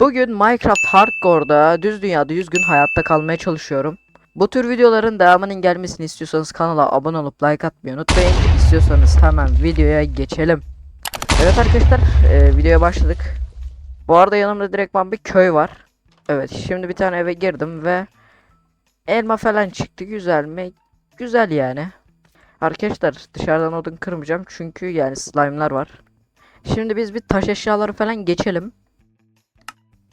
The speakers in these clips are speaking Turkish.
Bugün Minecraft Hardcore'da düz dünyada 100 gün hayatta kalmaya çalışıyorum. Bu tür videoların devamının gelmesini istiyorsanız kanala abone olup like atmayı unutmayın. İstiyorsanız hemen videoya geçelim. Evet arkadaşlar e, videoya başladık. Bu arada yanımda direktman bir köy var. Evet şimdi bir tane eve girdim ve elma falan çıktı. Güzel mi? Güzel yani. Arkadaşlar dışarıdan odun kırmayacağım çünkü yani slime'lar var. Şimdi biz bir taş eşyaları falan geçelim.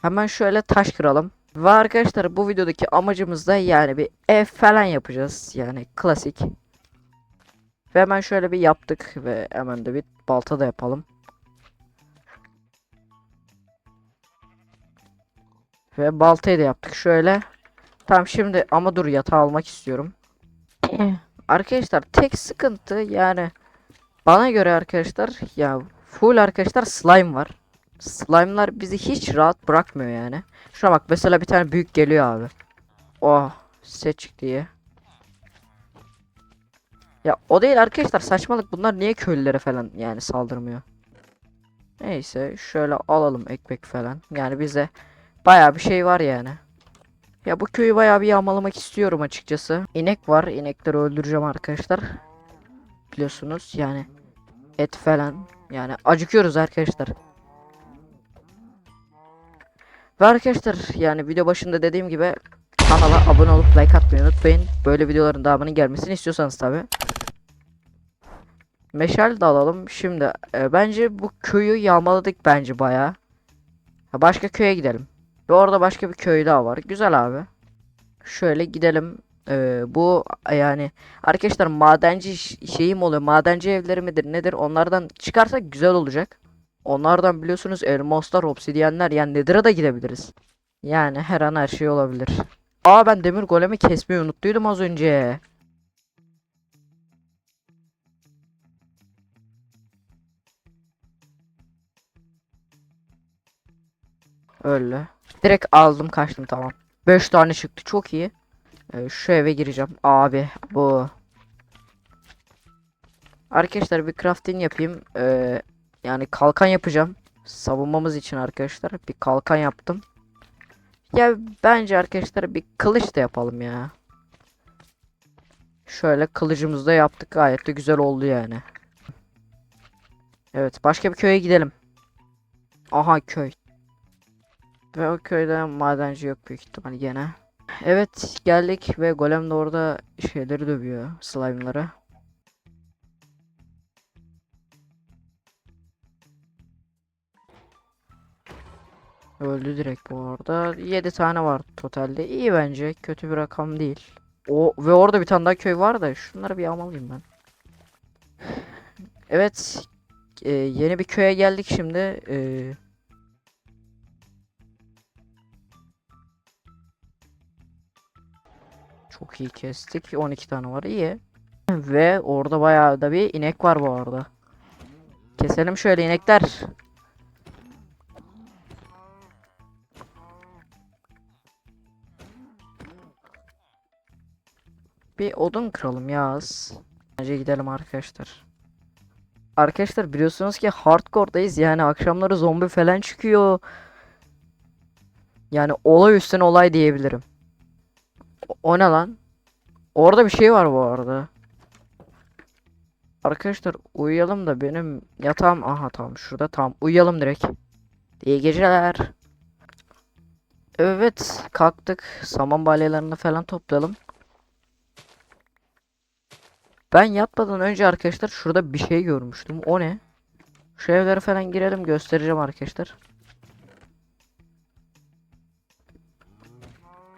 Hemen şöyle taş kıralım. Ve arkadaşlar bu videodaki amacımız da yani bir ev falan yapacağız. Yani klasik. Ve hemen şöyle bir yaptık ve hemen de bir balta da yapalım. Ve baltayı da yaptık şöyle. Tamam şimdi ama dur yatağı almak istiyorum. arkadaşlar tek sıkıntı yani bana göre arkadaşlar ya full arkadaşlar slime var. Slime'lar bizi hiç rahat bırakmıyor yani. Şuna bak mesela bir tane büyük geliyor abi. Oh çıktı diye. Ya o değil arkadaşlar saçmalık bunlar niye köylülere falan yani saldırmıyor. Neyse şöyle alalım ekmek falan. Yani bize baya bir şey var yani. Ya bu köyü baya bir yağmalamak istiyorum açıkçası. İnek var. inekleri öldüreceğim arkadaşlar. Biliyorsunuz yani et falan. Yani acıkıyoruz arkadaşlar. Ve arkadaşlar yani video başında dediğim gibi kanala abone olup like atmayı unutmayın. Böyle videoların devamının gelmesini istiyorsanız tabi. Meşal de alalım. Şimdi e, bence bu köyü yağmaladık bence bayağı. Ha, başka köye gidelim. Ve orada başka bir köy daha var. Güzel abi. Şöyle gidelim. E, bu yani arkadaşlar madenci şeyim oluyor. Madenci evleri midir nedir? Onlardan çıkarsak güzel olacak. Onlardan biliyorsunuz elmaslar, obsidyenler yani Nether'a da gidebiliriz. Yani her an her şey olabilir. Aa ben demir golemi kesmeyi unuttuydum az önce. Öyle. Direkt aldım kaçtım tamam. 5 tane çıktı çok iyi. Ee, şu eve gireceğim. Abi bu. Arkadaşlar bir crafting yapayım. Ee, yani kalkan yapacağım. Savunmamız için arkadaşlar. Bir kalkan yaptım. Ya bence arkadaşlar bir kılıç da yapalım ya. Şöyle kılıcımızı da yaptık. Gayet de güzel oldu yani. Evet başka bir köye gidelim. Aha köy. Ve o köyde madenci yok büyük ihtimal gene. Evet geldik ve golem de orada şeyleri dövüyor. Slime'ları. Öldü direkt bu arada. 7 tane var totalde. İyi bence. Kötü bir rakam değil. O ve orada bir tane daha köy var da şunları bir almalıyım ben. Evet. e, yeni bir köye geldik şimdi. E, çok iyi kestik. 12 tane var. iyi. Ve orada bayağı da bir inek var bu arada. Keselim şöyle inekler. Bir odun kıralım yaz. Bence gidelim arkadaşlar. Arkadaşlar biliyorsunuz ki hardcore'dayız yani akşamları zombi falan çıkıyor. Yani olay üstüne olay diyebilirim. O, o ne lan? Orada bir şey var bu arada. Arkadaşlar uyuyalım da benim yatağım aha tamam şurada tamam uyuyalım direkt. İyi geceler. Evet kalktık saman balyalarını falan toplayalım. Ben yatmadan önce arkadaşlar şurada bir şey görmüştüm. O ne? Şu evlere falan girelim göstereceğim arkadaşlar.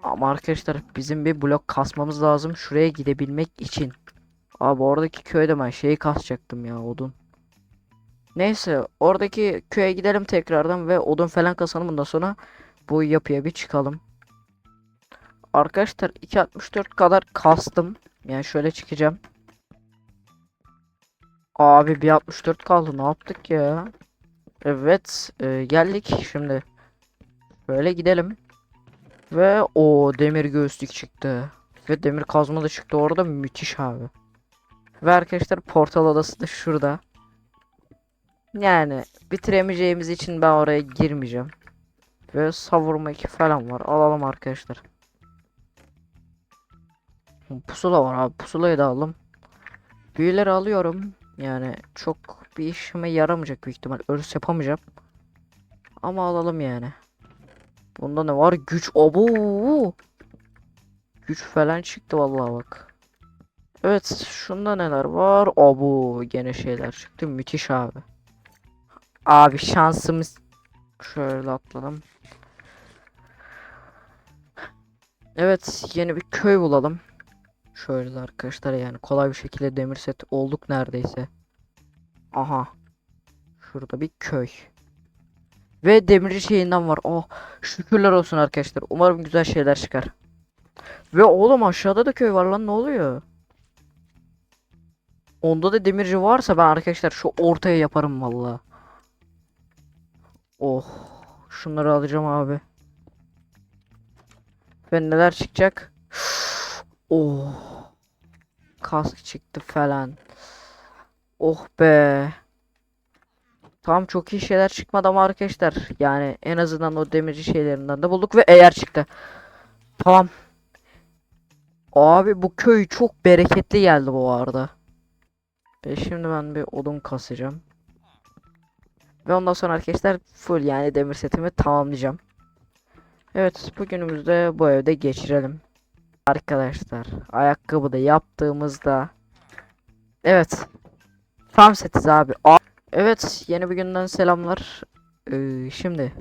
Ama arkadaşlar bizim bir blok kasmamız lazım şuraya gidebilmek için. Abi oradaki köyde ben şeyi kasacaktım ya odun. Neyse oradaki köye gidelim tekrardan ve odun falan kasalım bundan sonra bu yapıya bir çıkalım. Arkadaşlar 2.64 kadar kastım. Yani şöyle çıkacağım. Abi bir 64 kaldı. Ne yaptık ya? Evet, e, geldik şimdi. Böyle gidelim. Ve o demir göğüslük çıktı. Ve demir kazma da çıktı orada müthiş abi. Ve arkadaşlar portal adası da şurada. Yani bitiremeyeceğimiz için ben oraya girmeyeceğim. Ve savurma 2 falan var. Alalım arkadaşlar. Pusula var abi. Pusulayı da aldım. Büyüleri alıyorum. Yani çok bir işime yaramayacak büyük ihtimal. Örs yapamayacağım. Ama alalım yani. Bunda ne var? Güç. Abo. Güç falan çıktı vallahi bak. Evet, şunda neler var? Abo, gene şeyler çıktı. Müthiş abi. Abi şansımız şöyle atladım. Evet, yeni bir köy bulalım. Şöyle arkadaşlar yani kolay bir şekilde demir set olduk neredeyse. Aha. Şurada bir köy. Ve demirci şeyinden var. Oh, şükürler olsun arkadaşlar. Umarım güzel şeyler çıkar. Ve oğlum aşağıda da köy var lan ne oluyor? Onda da demirci varsa ben arkadaşlar şu ortaya yaparım valla. Oh. Şunları alacağım abi. Ve neler çıkacak? Oh. Kask çıktı falan. Oh be. Tamam çok iyi şeyler çıkmadı ama arkadaşlar yani en azından o demirci şeylerinden de bulduk ve eğer çıktı. Tamam. Abi bu köy çok bereketli geldi bu arada. Ve şimdi ben bir odun kasacağım. Ve ondan sonra arkadaşlar full yani demir setimi tamamlayacağım. Evet bugünümüzde bu evde geçirelim. Arkadaşlar ayakkabı da yaptığımızda Evet Farm setiz abi. A- evet yeni bir günden selamlar. Ee, şimdi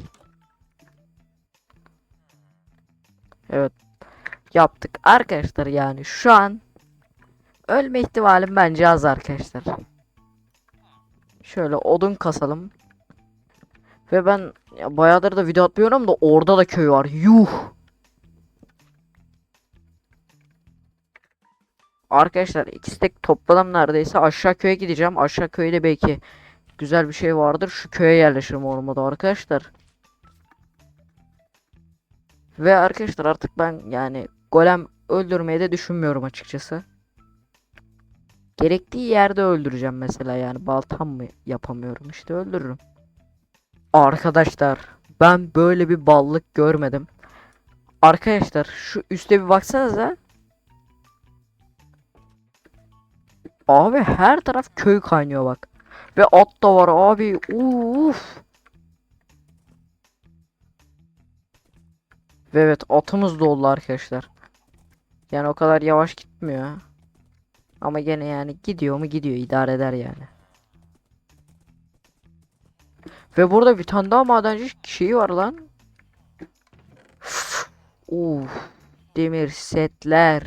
Evet yaptık arkadaşlar yani şu an ölme ihtimalim bence az arkadaşlar. Şöyle odun kasalım. Ve ben ya bayağıdır da video atmıyorum da orada da köy var. Yuh. Arkadaşlar ikisi tek topladım neredeyse. Aşağı köye gideceğim. Aşağı köyde belki güzel bir şey vardır. Şu köye yerleşirim olmadı arkadaşlar. Ve arkadaşlar artık ben yani golem öldürmeyi de düşünmüyorum açıkçası. Gerektiği yerde öldüreceğim mesela yani baltam mı yapamıyorum işte öldürürüm. Arkadaşlar ben böyle bir ballık görmedim. Arkadaşlar şu üste bir baksanıza. Abi her taraf köy kaynıyor bak. Ve at da var abi. Uf. Ve evet atımız doldu arkadaşlar. Yani o kadar yavaş gitmiyor. Ama gene yani gidiyor mu gidiyor idare eder yani. Ve burada bir tane daha madenci şeyi var lan. Uf, demir setler.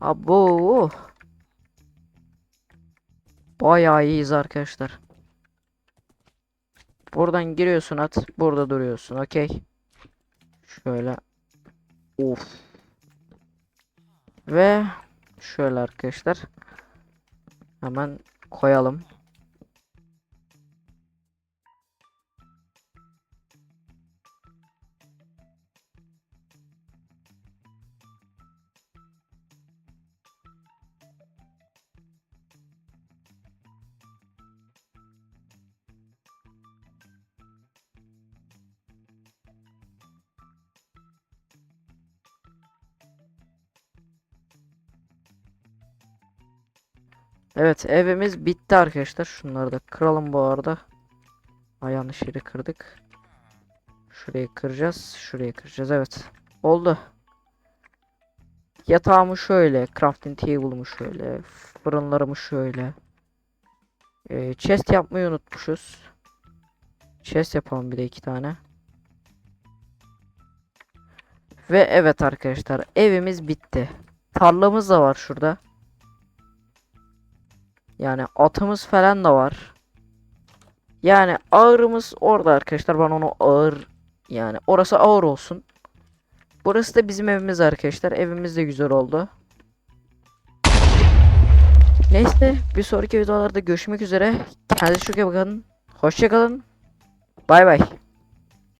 Abo. Bayağı iyiyiz arkadaşlar. Buradan giriyorsun at. Burada duruyorsun. Okey. Şöyle. Uf. Ve şöyle arkadaşlar. Hemen koyalım. Evet evimiz bitti arkadaşlar. Şunları da kıralım bu arada. Ay yanlış kırdık. Şurayı kıracağız. Şurayı kıracağız. Evet. Oldu. Yatağımı şöyle. Crafting table'ımı şöyle. Fırınlarımı şöyle. Ee, chest yapmayı unutmuşuz. Chest yapalım bir de iki tane. Ve evet arkadaşlar evimiz bitti. Tarlamız da var şurada. Yani atımız falan da var. Yani ağırımız orada arkadaşlar. Ben onu ağır yani orası ağır olsun. Burası da bizim evimiz arkadaşlar. Evimiz de güzel oldu. Neyse bir sonraki videolarda görüşmek üzere. Kendinize çok iyi bakın. Hoşçakalın. Bay bay.